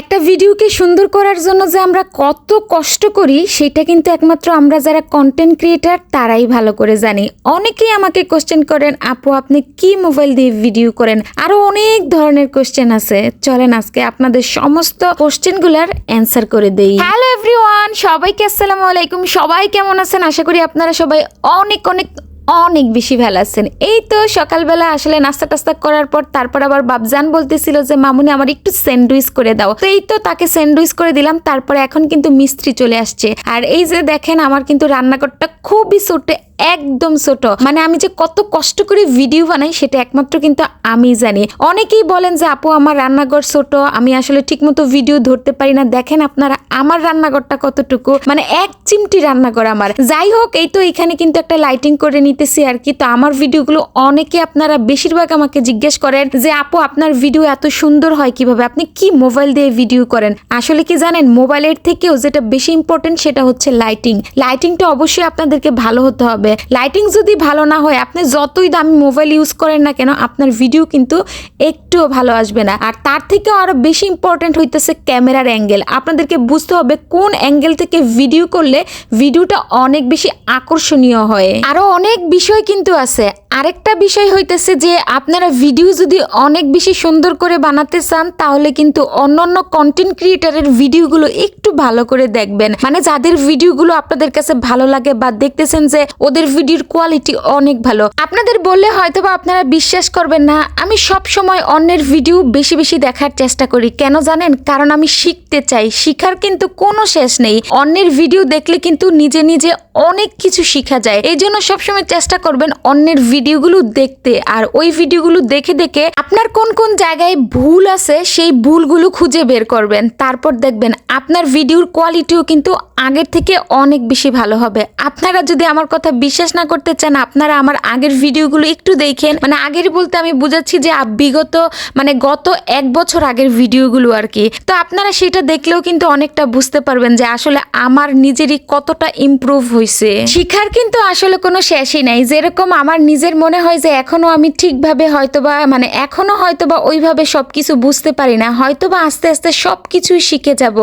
একটা ভিডিওকে সুন্দর করার জন্য যে আমরা কত কষ্ট করি, সেটা কিন্তু একমাত্র আমরা যারা কন্টেন্ট ক্রিয়েটার তারাই ভালো করে জানি। অনেকেই আমাকে কোশ্চেন করেন, আপু, আপনি কি মোবাইল দিয়ে ভিডিও করেন? আরও অনেক ধরনের কোশ্চেন আছে। চলেন আজকে আপনাদের সমস্ত কোশ্চেনগুলোর অ্যান্সার করে দেই। হ্যালো এভরিওয়ান সবাইকে আসসালামু আলাইকুম। সবাই কেমন আছেন? আশা করি আপনারা সবাই অনেক অনেক অনেক বেশি ভেলাচ্ছেন এই তো সকালবেলা আসলে নাস্তা টাস্তা করার পর তারপর আবার বাবজান বলতেছিল যে, মামুনি, আমার একটু স্যান্ডউইচ করে দাও। তো এই তো তাকে স্যান্ডউইচ করে দিলাম, তারপরে এখন কিন্তু মিস্ত্রি চলে আসছে। আর এই যে দেখেন, আমার কিন্তু রান্নাঘরটা খুবই ছোট একদম ছোট। মানে আমি যে কত কষ্ট করে ভিডিও বানাই, সেটা একমাত্র কিন্তু আমি জানি। অনেকেই বলেন যে, আপু, আমার রান্নাঘর ছোট, আমি আসলে ঠিকমতো ভিডিও ধরতে পারি না। দেখেন আপনারা, আমার রান্নাঘরটা কতটুকু? মানে এক চিমটি রান্নাঘর আমার। যাই হোক, এই তো এখানে কিন্তু একটা লাইটিং করে নিতেছি আর কি। তো আমার ভিডিওগুলো অনেকে আপনারা বেশিরভাগ আমাকে জিজ্ঞেস করেন যে, আপু, আপনার ভিডিও এত সুন্দর হয় কীভাবে? আপনি কি মোবাইল দিয়ে ভিডিও করেন? আসলে কি জানেন মোবাইলের থেকেও যেটা বেশি ইম্পর্টেন্ট সেটা হচ্ছে লাইটিং লাইটিংটা অবশ্যই আপনাদেরকে ভালো হতে হবে। লাইটিং যদি ভালো না হয়, আপনি যতই দামি মোবাইল ইউজ করেন না কেন, আপনার ভিডিও কিন্তু একটুও ভালো আসবে না। আর তার থেকেও আরও বেশি ইম্পর্টেন্ট হইতেছে ক্যামেরার অ্যাঙ্গেল আপনাদেরকে বুঝতে হবে কোন অ্যাঙ্গেল থেকে ভিডিও করলে ভিডিওটা অনেক বেশি আকর্ষণীয় হয়। আরও অনেক বিষয় কিন্তু আছে। আরেকটা বিষয় হইতেছে যে আপনারা ভিডিও যদি অনেক বেশি সুন্দর করে বানাতে চান, তাহলে কিন্তু অন্যান্য কন্টেন্ট ক্রিয়েটারের ভিডিওগুলো একটু ভালো করে দেখবেন। মানে যাদের ভিডিওগুলো আপনাদের কাছে ভালো লাগে বা দেখতেছেন যে ওদের ভিডিওর কোয়ালিটি অনেক ভালো, আপনাদের বললে হয়তো বা আপনারা বিশ্বাস করবেন না, আমি সব সময় অন্যের ভিডিও বেশি বেশি দেখার চেষ্টা করি। কেন জানেন? কারণ আমি শিখতে চাই, শিখার কিন্তু কোনো শেষ নেই। অন্যের ভিডিও দেখলে কিন্তু নিজে নিজে অনেক কিছু শিখা যায়। এই জন্য সবসময় চেষ্টা করবেন অন্যের ভিডিওগুলো দেখতে আর ওই ভিডিওগুলো দেখে দেখে আপনার কোন কোন জায়গায় ভুল আছে সেই ভুলগুলো খুঁজে বের করবেন। তারপর দেখবেন আপনার ভিডিওর কোয়ালিটিও কিন্তু আগের থেকে অনেক বেশি ভালো হবে। আপনারা যদি আমার কথা বিশ্বাস না করতে চান, আপনারা আমার আগের ভিডিওগুলো একটু দেখেন। মানে আগের বলতে আমি বুঝাচ্ছি যে বিগত মানে গত এক বছর আগের ভিডিওগুলো আর কি। তো আপনারা সেটা দেখলেও কিন্তু অনেকটা বুঝতে পারবেন যে আসলে আমার নিজেরই কতটা ইমপ্রুভ হয়েছে শিখার কিন্তু আসলে কোনো শেষই নাই। যেরকম আমার নিজের মনে হয় যে এখনও আমি ঠিকভাবে হয়তোবা মানে এখনও হয়তোবা ওইভাবে সবকিছু বুঝতে পারি না। হয়তোবা আস্তে আস্তে সব কিছুই শিখে যাব।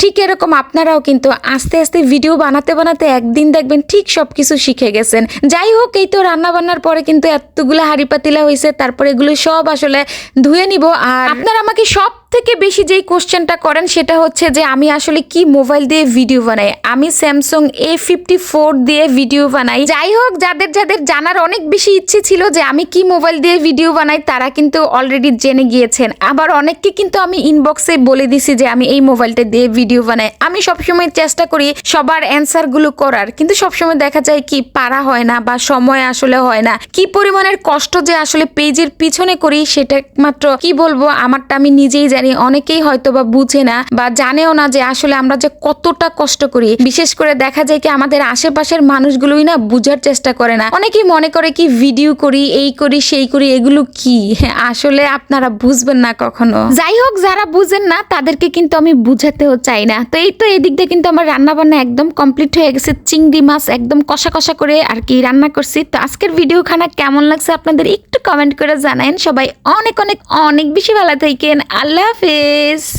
ঠিক এরকম আপনারাও কিন্তু আস্তে আস্তে ভিডিও বানাতে বানাতে একদিন দেখবেন ঠিক সবকিছু শিখে গেছেন। যাই হোক, এই তো রান্না বান্নার পরে কিন্তু এতগুলো হাড়ি পাতিলা হয়েছে তারপরে এগুলো সব আসলে ধুয়ে নিব। আর আপনারা আমাকে সব থেকে বেশি যেই কোশ্চেনটা করেন সেটা হচ্ছে যে আমি আসলে কি মোবাইল দিয়ে ভিডিও বানাই? আমি স্যামসাং এ ফিফটি ফোর দিয়ে ভিডিও বানাই। যাই হোক, যাদের যাদের জানার অনেক বেশি ইচ্ছে ছিল যে আমি কি মোবাইল দিয়ে ভিডিও বানাই, তারা কিন্তু অলরেডি জেনে গিয়েছেন। আবার অনেককে কিন্তু আমি ইনবক্সে বলে দিছি যে আমি এই মোবাইলটা দিয়ে ভিডিও বানাই। আমি সবসময় চেষ্টা করি সবার অ্যান্সারগুলো করার। কিন্তু সবসময় দেখা যায় কি, পারা হয় না বা সময় আসলে হয় না। কি পরিমাণের কষ্ট যে আসলে পেজের পিছনে করি, সেটা একমাত্র কি বলব, আমারটা আমি নিজেই জানি অনেকেই হয়তো বা বুঝে না বা জানেও না যে আসলে আমরা যে কতটা কষ্ট করি। বিশেষ করে দেখা যায় কি আমাদের আশেপাশের মানুষগুলোই না বুঝার চেষ্টা করে না। অনেকেই মনে করে কি ভিডিও করি এই করি সেই করি এগুলো কি? হ্যাঁ, আসলে আপনারা বুঝবেন না কখনো। যাই হোক যারা বুঝেন না তাদেরকে কিন্তু আমি বুঝাতেও চাই না। তো এই তো এই দিক দিয়ে কিন্তু আমার রান্না বান্না একদম কমপ্লিট হয়ে গেছে। চিংড়ি মাছ একদম কষা কষা করে আর কি রান্না করছি। তো আজকের ভিডিও খানা কেমন লাগছে আপনাদের একটু কমেন্ট করে জানাইন। সবাই অনেক অনেক অনেক বেশি ভালো থাকেন। আল্লাহ হাফেজ।